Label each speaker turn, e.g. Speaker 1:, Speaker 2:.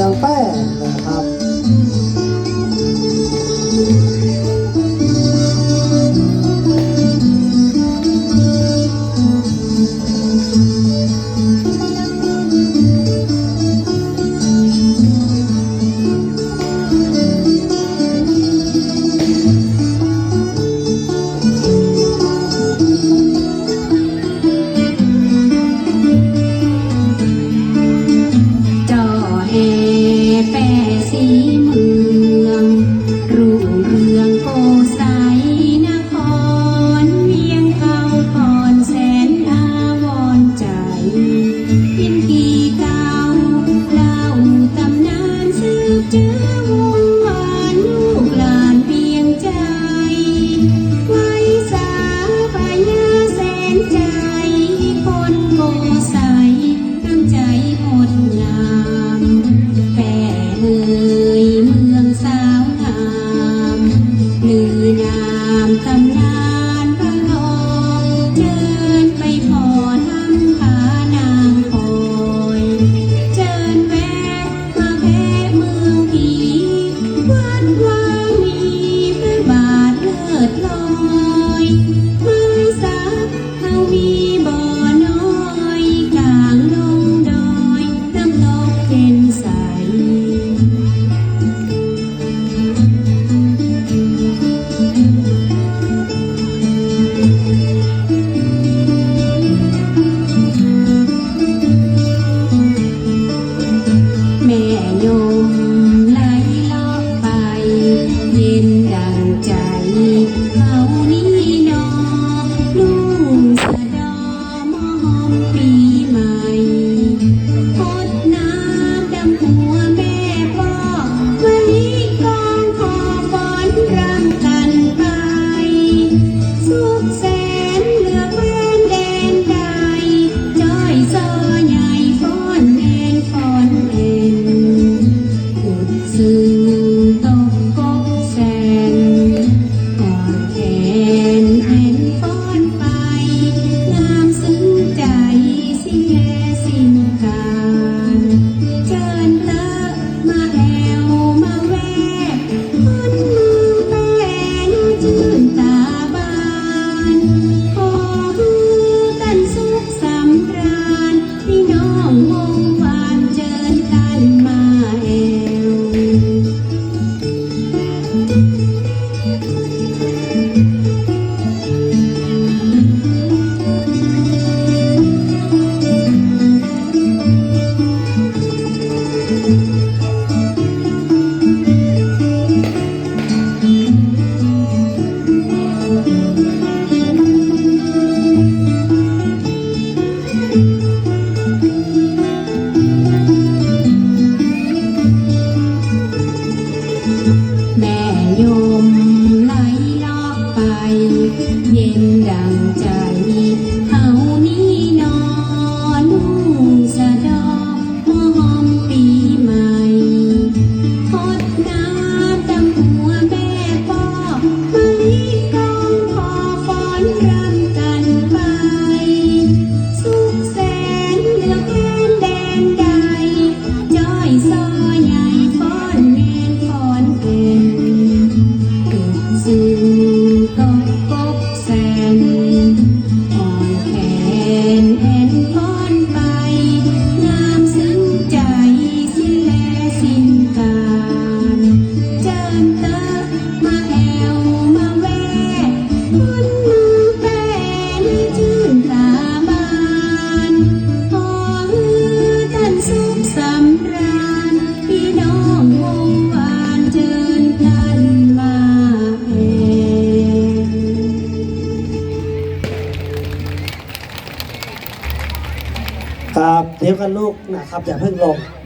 Speaker 1: ang. 不在 ดังใจ
Speaker 2: วกันลูกนะครับอย่าเพิ่งลง